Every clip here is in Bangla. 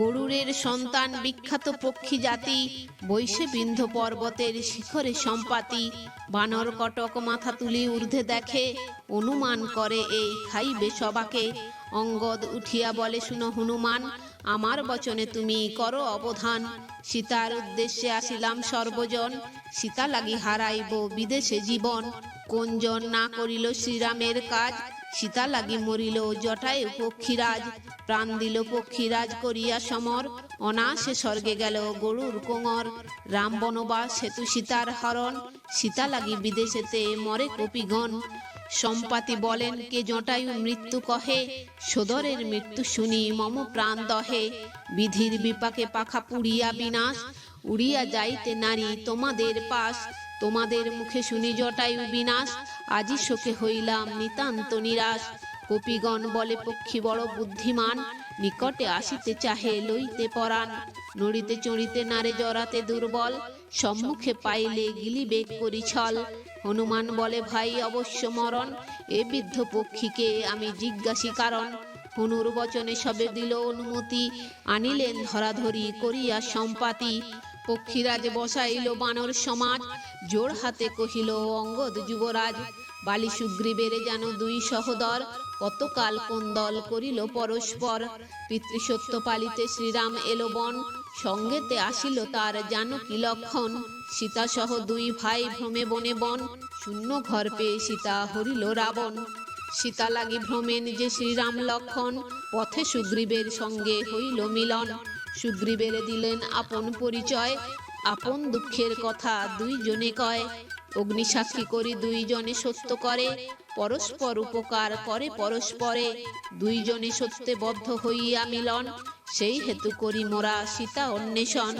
গরুরের সন্তান বিখ্যাত পক্ষী জাতি বিন্ধ পর্বতের শিখরে সম্পাতি বানর কটক মাথা তুলি ঊর্ধ্বে দেখে অনুমান করে এই খাইবে সবাকে অঙ্গদ উঠিয়া বলে শুনো হনুমান আমার বচনে তুমি করো অবধান সীতার উদ্দেশ্যে আসিলাম সর্বজন সীতা লাগি হারাইব বিদেশে জীবন কোনজন না করিল শ্রীরামের কাজ সীতা লাগি মরিল জটায় পক্ষীরাজ প্রাণ দিল পক্ষীরাজ করিয়া সমর অনাশে স্বর্গে গেল গরুর কোঙর রাম বনবাস সেতু সীতার হরণ সীতা লাগি বিদেশেতে মরে কপিগণ সম্পাতি বলেন কে জটায়ু মৃত্যু কহে সদরের মৃত্যু শুনি মম প্রাণ দহে বিধির বিপাকে পাখা পুড়িয়া বিনাশ উড়িয়া যাইতে নারী তোমাদের পাশ তোমাদের মুখে শুনি জটায়ু বিনাশ আজি শোকে হইলাম নিতান্ত নিরাশ কপিগণ বলে পক্ষী বড় বুদ্ধিমান নিকটে আসিতে চাহে লইতে পরাণ নড়িতে চড়িতে নারে জড়াতে দুর্বল সম্মুখে পাইলে গিলি বেগ করি ছল হনুমান বলে ভাই অবশ্য মরণ এ বৃদ্ধ পক্ষীকে আমি জিজ্ঞাসি কারণ হনুর বচনে সবে দিল অনুমতি আনিলেন ধরাধরি করিয়া সম্পাতি পক্ষীরাজ বসাইল বানর সমাজ জোর হাতে কহিল অঙ্গদ যুবরাজ বালি সুগ্রীবের যেন দুই সহদর কতকাল কোন দল করিল পরস্পর পিতৃসত্য পালিতে শ্রীরাম এলো বন সঙ্গেতে আসিল তার যেন কি লক্ষণ সীতা সহ দুই ভাই ভ্রমে বনে বন শূন্য ঘর পেয়ে সীতা হরিল রাবণ সীতা লাগি ভ্রমে নিজে শ্রীরাম লক্ষণ পথে সুগ্রীবের সঙ্গে হইল মিলন সুগ্রীবের দিলেন আপন পরিচয় আপন দুঃখের কথা দুইজনে কয় অগ্নিসাক্ষী করি দুইজনে সত্য করে পরস্পর উপকার করে পরস্পরে দুইজনে সত্যে বদ্ধ হইয়া মিলন সেই হেতু করি মোরা সীতা অন্বেষণ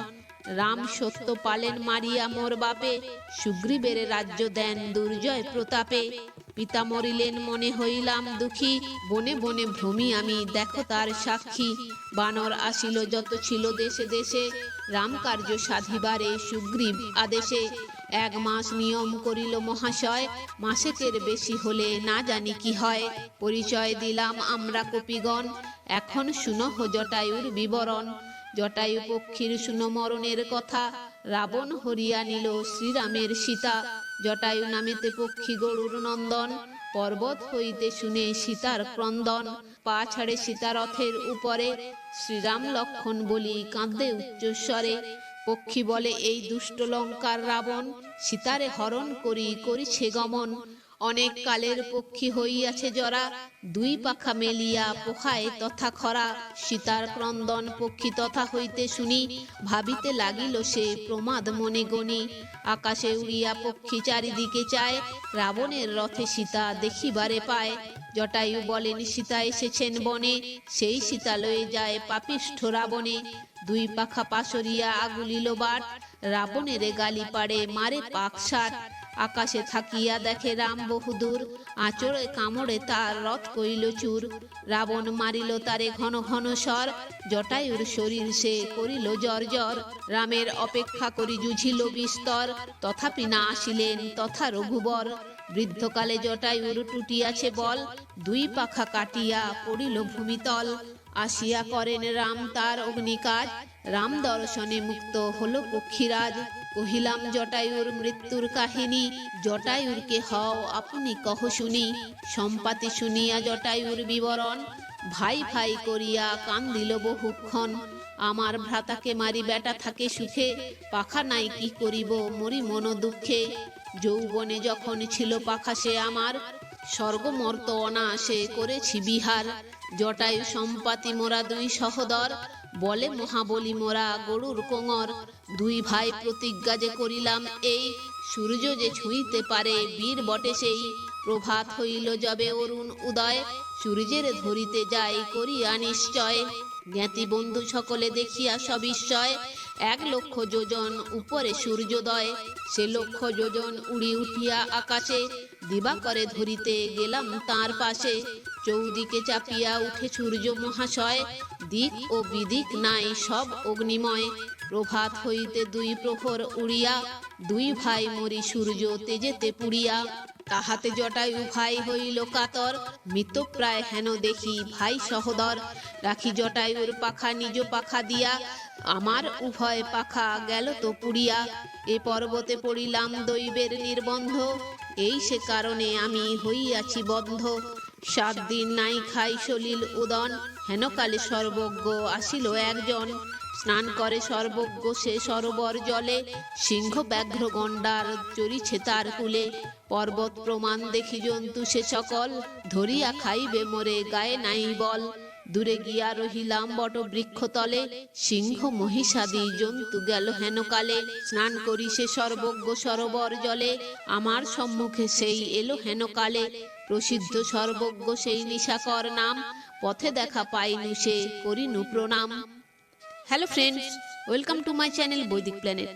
রাম সত্য পালেন মারিয়া মোর বাপে সুগ্রীবের রাজ্য দেন দুর্জয় প্রতাপে পিতা মরিলেন মনে হইলাম দুঃখী বনে বনে ভ্রমি আমি দেখো তার সাক্ষী বানর আসিল যত ছিল দেশে দেশে রামকার্য সাধিবারে সুগ্রীব আদেশে এক মাস নিয়ম করিল মহাশয় মাসেকের বেশি হলে না জানি কি হয় পরিচয় দিলাম আমরা কপিগণ এখন শুনহ জটায়ুর বিবরণ জটায়ু পক্ষীর সুনমরণের কথা রাবণ হরিয়া নিল শ্রীরামের সীতা জটায়ু নামেতে পক্ষী গরুর নন্দন পর্বত হইতে শুনে সীতার ক্রন্দন পা ছাড়ে সীতারথের উপরে শ্রীরাম লক্ষণ বলি কাঁদে উচ্চস্বরে পক্ষী বলে এই দুষ্ট লঙ্কার রাবণ সীতারে হরণ করি করিছে গমন অনেক কালের পক্ষী হইয়াছে জরা দুই পাখা মেলিয়া পোখায় তথা খরা সীতার ক্রন্দন পক্ষী তথা হইতে শুনি ভাবিতে লাগিল সে প্রমাদ মনে গণি আকাশে উড়িয়া পক্ষী চারিদিকে চায় রাবণের রথে সীতা দেখিবারে পায় জটায়ু বলেন সীতা এসেছেন বনে সেই সীতা লয়ে যায় পাপিষ্ঠ রাবণে দুই পাখা পাশরিয়া আগুলিল বাট রাবণের গালি পাড়ে মারে পাকসাট আকাশে থাকিয়া দেখে রাম বহুদূর আঁচড়ে কামড়ে তার রথ কইল চুর রাবণ মারিল তারে ঘন ঘন স্বর জটায়ুর শরীর সে করিল জর জর রামের অপেক্ষা করি জুঝিল বিস্তর তথাপি না আসিলেন তথা রঘুবর বৃদ্ধকালে জটায়ুর টুটিয়াছে বল দুই পাখা কাটিয়া পড়িল ভূমিতল আসিয়া করেন রাম তার অগ্নিকাজ রাম দর্শনে মুক্ত হল পক্ষীরাজ কহিলাম জটায়ুর মৃত্যুর কাহিনী জটায়ুরকে হও আপনি কহ শুনি সম্পাতি শুনিয়া জটায়ুর বিবরণ ভাই ভাই করিয়া কান দিল বহুক্ষণ আমার ভ্রাতাকে মারি বেটা থাকে সুখে পাখা নাই কি করিব মরি মন দুঃখে যৌবনে যখন ছিল পাখা সে আমার স্বর্গমর্ত অনাশে করেছি বিহার জটায়ু সম্পাতি মোরা দুই সহদর বলে মহাবলী মোরা গরুর কোঙর দুই ভাই প্রতিজ্ঞা যে করিলাম এই সূর্য যে ছুঁইতে পারে বীর বটে সেই প্রভাত হইল যবে অরুণ উদয় সূর্যের ধরিতে যাই করিয়া নিশ্চয় জ্ঞাতি বন্ধু সকলে দেখিয়া সবিস্ময় এক লক্ষ যোজন উপরে সূর্যোদয় সে লক্ষ যোজন উড়ি উঠিয়া আকাশে দিবাকরে ধরিতে গেলাম তার পাশে চৌদিকে চাপিয়া উঠে সূর্য মহাশয় দিক ও বিদিক নাই সব অগ্নিময় প্রভাত হইতে দুই প্রহর উড়িয়া দুই ভাই মরি সূর্য তেজেতে পুড়িয়া তাহাতে জটায়ু উভাই হইল কাতর মৃতপ্রায় হেন দেখি ভাই সহদর রাখি জটায়ুর পাখা নিজ পাখা দিয়া আমার উভয় পাখা গেল তো পুড়িয়া এ পর্বতে পড়িলাম দৈবের নির্বন্ধ এই সে কারণে আমি হইয়াছি বন্ধ সাত দিন নাই খাই সলিল উদন হেনকালে সর্বজ্ঞ আসিল একজন স্নান করে সর্বজ্ঞ সে সরোবর জলে সিংহ ব্যাঘ্র গণ্ডার চরিছে তার কুলে পর্বত প্রমাণ দেখি জন্তু সে সকল ধরিয়া খাইবে মোরে গায়ে নাই বল দূরে গিয়া রহিলাম বট বৃক্ষতলে সিংহ মহিষাদি জন্তু গেল হেনকালে স্নান করি সে সর্বজ্ঞ সরোবর জলে আমার সম্মুখে সেই এলো কালে প্রসিদ্ধ সর্বজ্ঞ সেই নিশাকর নাম পথে দেখা পাইনি সে করিনু প্রণাম hello friends welcome to my channel Vaidik planet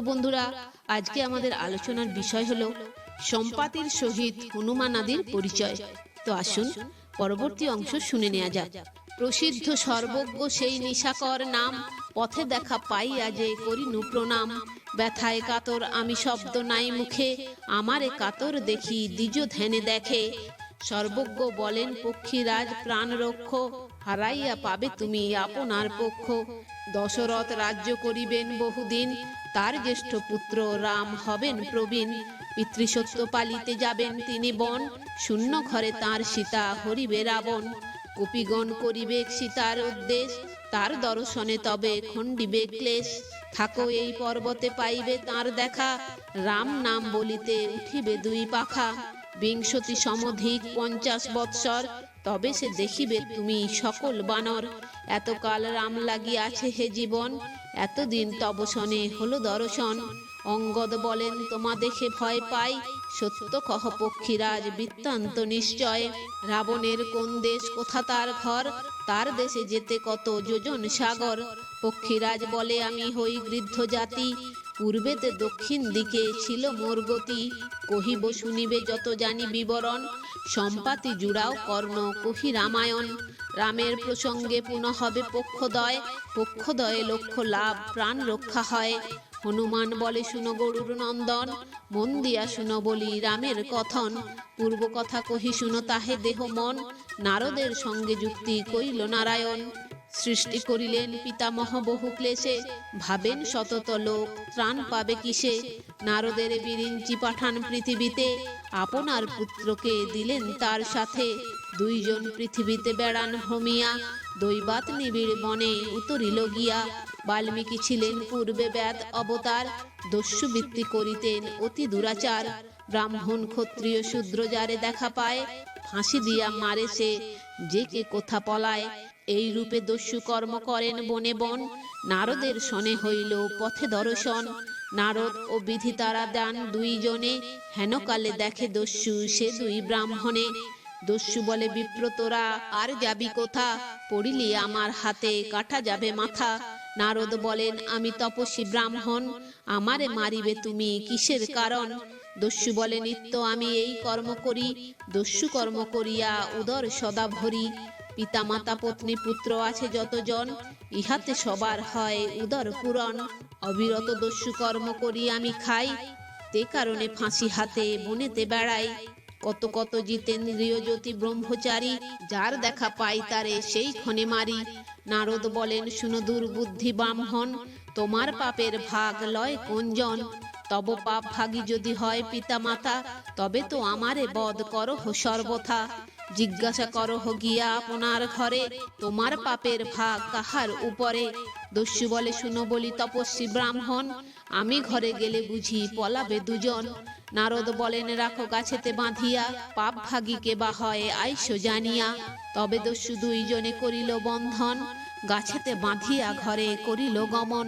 তো বন্ধুরা আজকে আমাদের আলোচনার বিষয় হলো সম্পাতির সহিত হনুমানাদির পরিচয় তো আসুন পরবর্তী অংশ শুনে নেওয়া যাক প্রসিদ্ধ সর্বজ্ঞ সেই নিশাকর নাম পথে দেখা পাই আজে করি প্রণাম ব্যথায় কাতর আমি শব্দ নাই মুখে আমার কাতর দেখি দ্বিজ ধ্যানে দেখে সর্বজ্ঞ বলেন পক্ষীরাজ প্রাণ রক্ষ হারাইয়া পাবে তুমি আপনার পক্ষ দশরথ রাজ্য করিবেন বহুদিন তার জ্যেষ্ঠ পুত্র রাম হবেন প্রবীণ পিতৃসত্য পালিতে যাবেন তিনি বন শূন্য ঘরে তার সীতা হরিবে রাবণ কপিগণ করিবে সীতার উদ্দেশ তার দর্শনে তবে খণ্ডিবে ক্লেশ থাকো এই পর্বতে পাইবে তার দেখা রাম নাম বলিতে উঠিবে দুই পাখা বিংশতি সমধিক পঞ্চাশ বৎসর তবে সে দেখিবে তুমি সকল বানর এতকাল রাম লাগিয়াছে হে জীবন এতদিন তবসনে হলো দর্শন অঙ্গদ বলেন তোমা দেখে ভয় পাই সত্য কহ পক্ষীরাজ বৃত্তান্ত নিশ্চয় রাবণের কোন দেশ কোথা তার ঘর তার দেশে যেতে কত যোজন সাগর পক্ষীরাজ বলে আমি হই গৃদ্ধ জাতি পূর্বেতে দক্ষিণ দিকে ছিল মোর গতি কহিব শুনিবে যত জানি বিবরণ সম্পাতি জুড়াও কর্ণ কহি রামায়ণ রামের প্রসঙ্গে পুনঃ হবে পক্ষদয় পক্ষদয়ে লক্ষ্য লাভ প্রাণ রক্ষা হয় হনুমান বলে শুনো গরুর নন্দন মন দিয়া শুনো বলি রামের কথন পূর্ব কথা কহি শুনো তাহে দেহ মন নারদের সঙ্গে যুক্তি কইল নারায়ণ সৃষ্টি করিলেন পিতামহ বহু ক্লেশে ভাবেন শতত লোক ত্রাণ পাবে কিসে নারদের বিরিঞ্চি পাঠান পৃথিবীতে আপনার পুত্রকে দিলেন তার সাথে দুইজন পৃথিবীতে বেড়ান হমিয়া দৈবাত নিবিড় বনে উতরিল গিয়া বাল্মীকি ছিলেন পূর্বে ব্যাত অবতার দস্যুবৃত্তি করিতেন অতি দুরাচার ব্রাহ্মণ ক্ষত্রিয় শূদ্র যারে দেখা পায় ফাঁসি দিয়া মারে সে যে কে কোথা পলায় এই রূপে দস্যু কর্ম করেন বনে বন নারদের সনে হইল পথে দর্শন নারদ ও বিধি তারা দান দুইজনে হেনকালে দেখে দস্যু সে দুই ব্রাহ্মণে দস্যু বলে বিপ্র তোরা আর যাবি কোথা পড়িলি আমার হাতে কাটা যাবে মাথা নারদ বলেন আমি তপস্বী ব্রাহ্মণ আমারে মারিবে তুমি কিসের কারণ দস্যু বলে নিত্য আমি এই কর্ম করি দস্যু কর্ম করিয়া উদর সদা ভরি পিতা মাতা পত্নী পুত্র আছে যতজন ইহাতে সবার হয় উদর পূরণ অবিরত দস্যু কর্ম করি আমি খাই তে কারণে ফাঁসি হাতে বনেতে বেড়াই কত কত জিতেন্দ্রীয় জ্যোতি ব্রহ্মচারী যার দেখা পাই তারে সেই ক্ষণে মারি নারদ বলেন সুনদূর বুদ্ধি ব্রাহ্মণ তোমার পাপের ভাগ লয় কোনজন তব পাপ ভাগী যদি হয় পিতা মাতা তবে তো আমারে বধ করো সর্বথা জিজ্ঞাসা করো গিয়া আপনার ঘরে তোমার পাপের ভাগ কাহার উপরে দস্যু বলে শুনো বলি তপস্বী ব্রাহ্মণ আমি ঘরে গেলে বুঝি পলাবে দুজন নারদ বলেন রাখো গাছেতে বাঁধিয়া পাপ ভাগিকে বা হয় আইসো জানিয়া তবে দস্যু দুইজনে করিল বন্ধন গাছেতে বাঁধিয়া ঘরে করিল গমন